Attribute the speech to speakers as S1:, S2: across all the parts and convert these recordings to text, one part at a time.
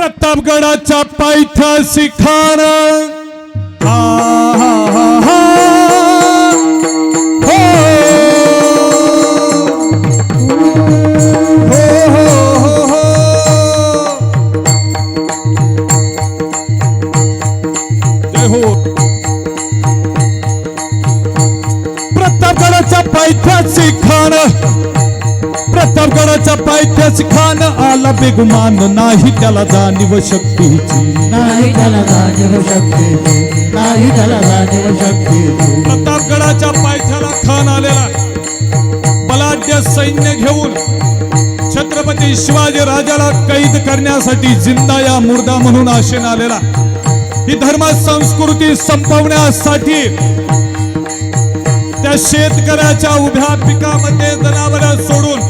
S1: प्रतापगडाच्या पायथ्याशी खान हो. हो, हो, प्रतापगडाच्या पायथ्याशी खान प्रतापगडाच्या पायथ्याशी खान आला बेगुमान. नाही त्याला जाणीव शक्तीची.
S2: नाही त्याला जाणीव शक्ती नाही त्याला जाणीव शक्ती
S1: प्रतापगडाच्या पायथ्याला खान आलेला. बलाढ्य सैन्य घेऊन छत्रपती शिवाजी राजाला कैद करण्यासाठी जिंदा या मुर्दा म्हणून आशेन आलेला. ही धर्म संस्कृती संपवण्यासाठी त्या शेतकऱ्याच्या उभ्या पिकामध्ये जनावर सोडून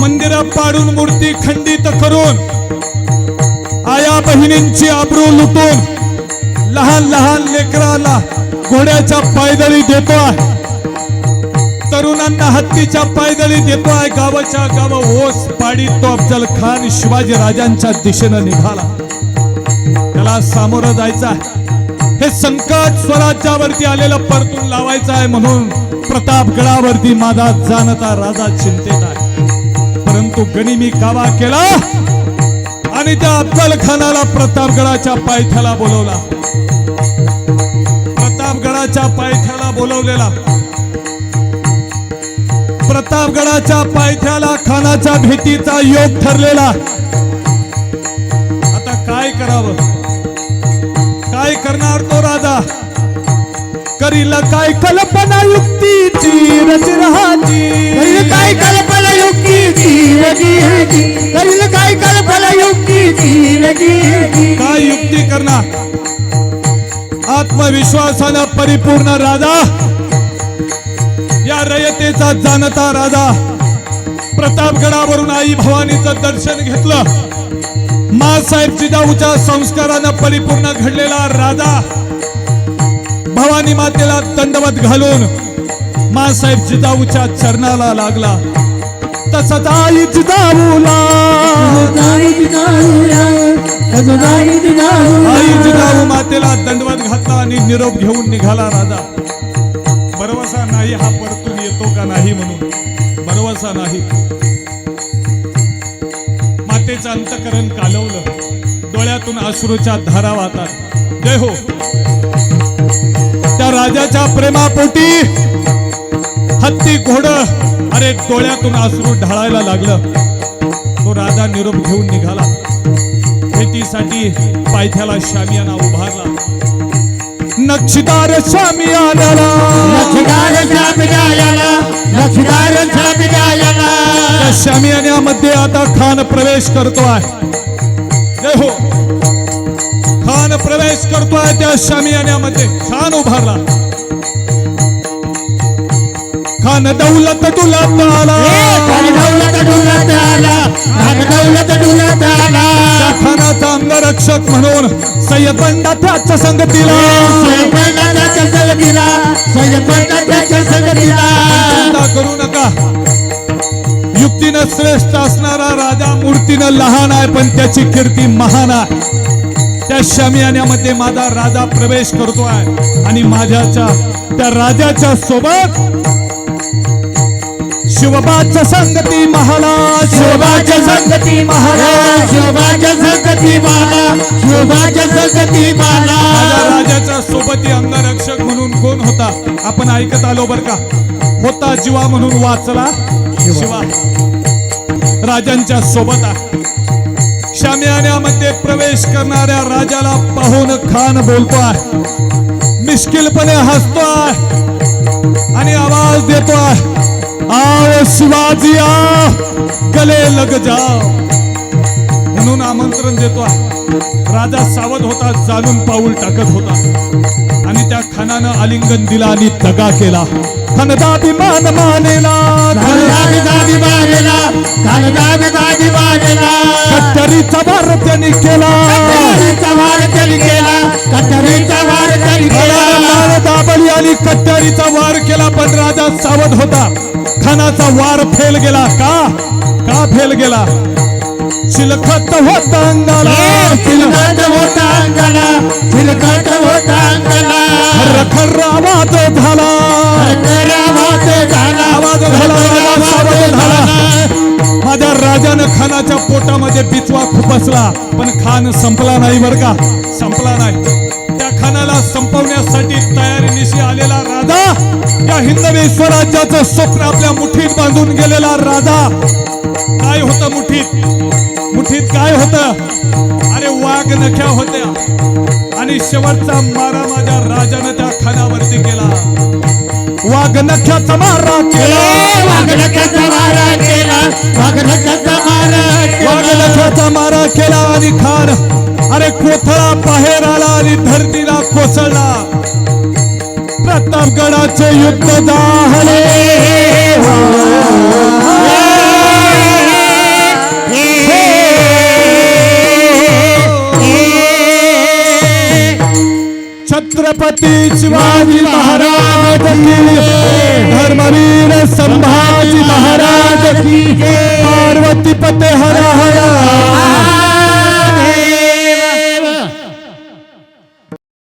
S1: मंदिर पाडून मूर्ती खंडित करून आया बहिणींची आबरू लुटून लहान लहान लेकराला घोड्याच्या पायदळी देतोय तरुणांना हत्तीच्या पायदळी देतोय गावाच्या गाव ओस पाडी तो अफजल खान शिवाजी राजांच्या दिशेनं निघाला. त्याला सामोरं जायचा आहे. हे संकट स्वराज्यावरती आलेलं परतून लावायचं आहे म्हणून प्रतापगडावरती माझा जाणता राजा चिंतेत आहे. परंतु गनिमी कावा केला आणि त्या अफजल खानाला प्रतापगडाच्या पायथ्याला बोलवला. प्रतापगडाच्या पायथ्याला बोलवलेला. प्रतापगडाच्या पायथ्याला खानाच्या भेटीचा योग ठरलेला. आता काय करावं? काय करणार तो राजा? करील काय कल्पना युक्तीची
S2: रचना काय कल्पना करील काय कल्पना
S1: काय युक्ती करणार? आत्मविश्वासानं परिपूर्ण राजा या रयतेचा जाणता राजा प्रतापगडावरून आई भवानीचं दर्शन घेतलं. मासाहेब जिजाऊच्या संस्कारानं परिपूर्ण घडलेला राजा भवानी मातेला दंडवत घालून मासाहेब जिजाऊच्या चरणाला लागला. तसंच आई जिजाऊला
S2: नाही जिजाऊला, अजून नाही जिजाऊला.
S1: आई जिजाऊ मातेला दंडवत घातला आणि निरोप घेऊन निघाला राजा. भरवसा नाही हा परतून येतो का नाही म्हणून? भरवसा नाही. मातेचं अंतकरण कालवलं. डोळ्यातून अश्रूच्या धारा वाहतात. जय हो. त्या राजाच्या प्रेमापोटी हत्ती घोड अरे डोळ्यातून अश्रू ढाळायला लागलं. तो राजा निरोप घेऊन निघाला. भेटीसाठी पायथ्याला शामियाना उभारला. नक्षीदार
S2: लक्षदार छापिटायाला.
S1: त्या शामियान्यामध्ये आता खान प्रवेश करतोय. जय हो. खान प्रवेश करतोय त्या शामियान्यामध्ये खान उभारला. खान दौलत डुलत आला.
S2: धन दौलत डुलत आला, धन दौलत डुलत आला.
S1: त्या खानाचा अंगरक्षक म्हणून सय्यद बंडा त्याच्या संगतीला
S2: स्वयंपाकाला त्याच्या संगतीला, स्वयंपाकाला त्याच्या संगतीला.
S1: चिंता करू नका. युक्तीनं श्रेष्ठ असणारा राजा मूर्तीनं लहान आहे पण त्याची कीर्ती महान आहे. त्या शमियान्यामध्ये माझा राजा प्रवेश करतोय. आणि माझ्याच्या त्या राजाच्या सोबत शिवबाच्या संगती महाराज.
S2: शोभाच्या संगती महाराज. शोभाच्या संगती माला शोभाच्या संगती माला
S1: राजाच्या सोबती अंगरक्षक म्हणून कोण होता? आपण ऐकत आलो बर का? होता जीवा म्हणून वाचला शिवा. राजांच्या सोबत आहे. शामियान्यामध्ये प्रवेश करणाऱ्या राजाला पाहून खान बोलतोय मिश्किलपणे हसतोय आणि आवाज देतोय आओ शिवाजी आ गले लग जाओ. म्हणून आमंत्रण देतोय राजा सावध होता जाणून पाऊल टाकत होता. आणि त्या खानानं आलिंगन दिला आणि दगा केला. खानदाभिमान मानेला
S2: कानदाब दाबी मारेला कानदाब दाबी मारेला
S1: कट्टरीचा वार त्यांनी केला. आणि कट्टरीचा वार केला पण राजा सावध होता. खानाचा वार फेल गेला. का? का फेल गेला? चिलखत होता अंगाला.
S2: चिलकत होता अंगाला. चिलकत होता अंगाला.
S1: खर आवाज झाला.
S2: आवाज झाला.
S1: आवाज झाला माझ्या राजानं खानाच्या पोटामध्ये बिचवा खुपसला पण खान संपला नाही बर का? संपला नाही. संपवण्यासाठी तयारीनिशी आलेला राजा या हिंदवी स्वराज्याचं स्वप्न आपल्या मुठीत बांधून गेलेला राजा काय होतं मुठीत? मुठीत काय होतं? अरे वाघ नख्या होत्या. आणि शेवटचा मारा माझ्या राजानं त्या खानावरती केला. वाघ नख्याचा मारा केला.
S2: वागणकाचा मारा केला. वागणकाचा मारा
S1: वाघ नख्याचा मारा केला आणि खान अरे कोथळा बाहेर आला आणि धरतीला कोसळला. प्रतापगडाचे युद्ध दाहले छत्रपती शिवाजी महाराज